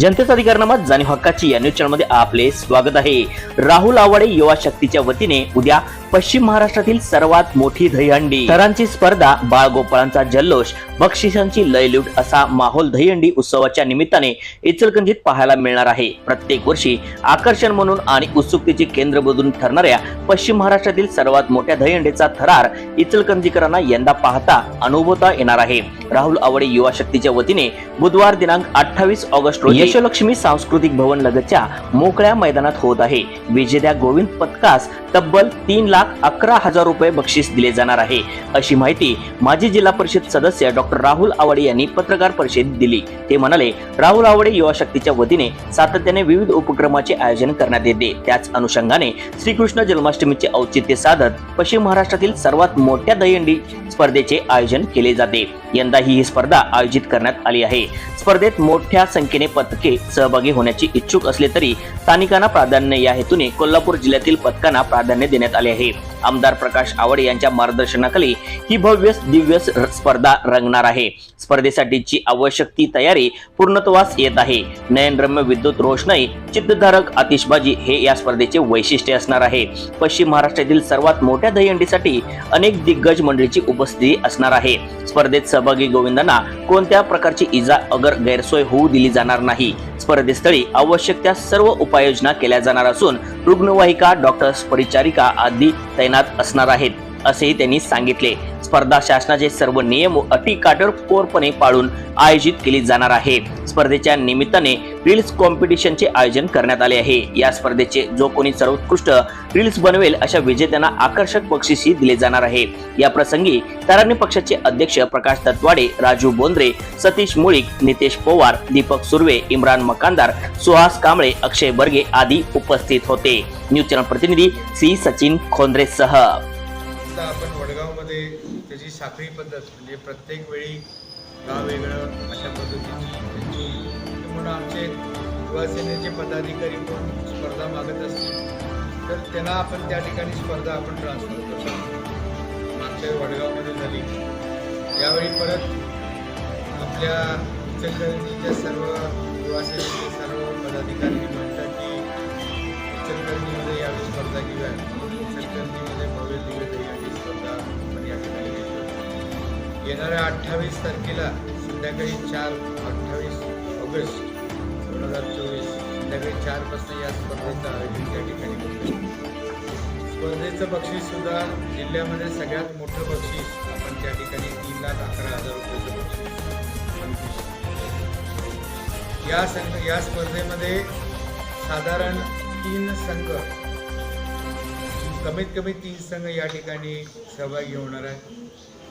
जनतेचा अधिकारनामा जाणीव हक्काची या न्यूज चॅनलमध्ये आपले स्वागत आहे. राहुल आवाडे युवा शक्तीच्या वतीने उद्या पश्चिम महाराष्ट्रातील सर्वात मोठी दहीहंडी. थरांची स्पर्धा बाळगोपाळांचा जल्लोष बक्षिसांची लयलूट असा माहोल दहीहंडी उत्सवाच्या निमित्ताने इचलकंजीत पाहायला मिळणार आहे. प्रत्येक वर्षी आकर्षण म्हणून आणि उत्सुकतेचे केंद्र बदलून ठरणाऱ्या पश्चिम महाराष्ट्रातील सर्वात मोठ्या दहीहंडीचा थरार इचलकंजीकरांना यंदा पाहता अनुभवता येणार आहे. राहुल आवडे युवा शक्तीच्या वतीने बुधवार दिनांक अठ्ठावीस ऑगस्ट रोजी यशलक्ष्मी सांस्कृतिक भवन लगतच्या मोकळ्या मैदानात होत आहे. विजेत्या गोविंद पथकास तब्बल तीन लाख अकरा हजार रुपये बक्षीस दिले जाणार आहे. अशी माहिती माजी जिल्हा परिषद सदस्य डॉक्टर राहुल आवडे यांनी पत्रकार परिषदेत दिली. ते म्हणाले राहुल आवडे युवा शक्तीच्या वतीने सातत्याने विविध उपक्रमाचे आयोजन करण्यात येते. त्याच अनुषंगाने श्रीकृष्ण जन्माष्टमीचे औचित्य साधत पश्चिम महाराष्ट्रातील सर्वात मोठ्या दहीहंडी स्पर्धेचे आयोजन केले जाते. यंदा ही स्पर्धा आयोजित करण्यात आली आहे. स्पर्धेत मोठ्या संख्येने पथके सहभागी होण्याची इच्छुक असले तरी स्थानिकांना प्राधान्य या हेतूने कोल्हापूर जिल्ह्यातील पथकांना प्राधान्य देण्यात आले आहे. आमदार प्रकाश आवड यांच्या मार्गदर्शनाखाली ही भव्य दिव्य स्पर्धा रंगणार आहे. स्पर्धेसाठीची आवश्यक ती तयारी पूर्णत्वास येत आहे. नयनरम्य विद्युत रोषणाई चित्तधारक आतिषबाजी हे या स्पर्धेचे वैशिष्ट्य असणार आहे. पश्चिम महाराष्ट्रातील सर्वात मोठ्या दहीहंडीसाठी अनेक दिग्गज मंडळीची उपस्थिती असणार आहे. स्पर्धेत सहभागी गोविंदांना कोणत्या प्रकारची इजा अगर गैरसोय होऊ दिली जाणार नाही? स्पर्धेस्थळी आवश्यक त्या सर्व उपाययोजना केल्या जाणार असून रुग्णवाहिका डॉक्टर्स परिचारिका आदी तैनात असणार आहेत असेही त्यांनी सांगितले. स्पर्धा शासनाचे सर्व नियम व अटी काटेकोरपणे पाळून आयोजित केली जाणार आहे. स्पर्धेच्या निमित्ताने रील्स कॉम्पिटिशनचे आयोजन करण्यात आले आहे. या स्पर्धेचे जो कोणी सर्वोत्कृष्ट रील्स बनवेल अशा विजेत्यांना आकर्षक बक्षीसही दिले जाणार आहे. या प्रसंगी तरारणी पक्षाचे अध्यक्ष प्रकाश तत्वाडे राजू बोंद्रे सतीश मुळीक नितेश पवार दीपक सुर्वे इम्रान मकानदार सुहास कांबळे अक्षय बर्गे आदी उपस्थित होते. न्यूज चॅनल प्रतिनिधी सी सचिन खोंद्रेसह. आपण वडगावमध्ये त्याची साखळी पद्धत म्हणजे प्रत्येक वेळी गाव वेगळं अशा पद्धतीने म्हणून आमचे युवासेनेचे पदाधिकारी पण स्पर्धा मागत असतील. तर त्यांना आपण त्या ठिकाणी स्पर्धा आपण ट्रान्सफर करतो मागच्या वडगावमध्ये झाली. यावेळी परत आपल्या इचलकरंजीच्या सर्व युवासेनेचे सर्व पदाधिकारी म्हणतात की इचलकरंजीमध्ये यावेळी स्पर्धा घेऊया. येणाऱ्या अठ्ठावीस तारखेला संध्याकाळी चार अठ्ठावीस ऑगस्ट दोन हजार चोवीस संध्याकाळी चारपासून या स्पर्धेचं आयोजन त्या ठिकाणी करतो स्पर्धेचं बक्षीस सुद्धा जिल्ह्यामध्ये सगळ्यात मोठं बक्षीस आपण त्या ठिकाणी तीन लाख अकरा हजार रुपयाचं बक्षीस या संघ या स्पर्धेमध्ये साधारण तीन संघ कमीत कमी तीन संघ या ठिकाणी सहभागी होणार आहे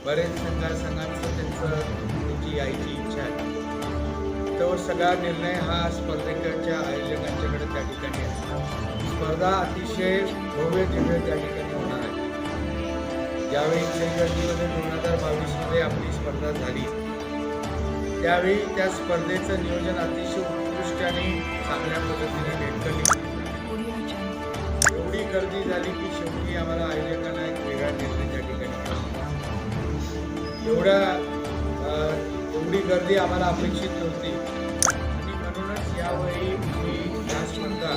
बरेच संघ संघांचं त्यांचं त्यांची यायची इच्छा आहे. तो सगळा निर्णय हा स्पर्धेच्या आयोजकांच्याकडे त्या ठिकाणी आहे. स्पर्धा अतिशय भव्य दिव्य त्या ठिकाणी होणार आहे. ज्यावेळी इचलकरंजीमध्ये दोन हजार बावीसमध्ये आपली स्पर्धा झाली त्यावेळी त्या स्पर्धेचं नियोजन अतिशय उत्कृष्ट आणि चांगल्या पद्धतीने नेटकं गर्दी आम्हाला अपेक्षित नव्हती. आणि म्हणूनच यावेळी मी या स्पर्धा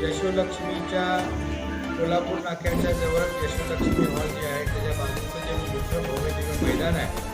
यशोलक्ष्मीच्या कोल्हापूर नाक्याच्या जवळ यशोलक्ष्मी हॉल जे आहे त्याच्या बाजूचं जे मोठं भव्य मैदान आहे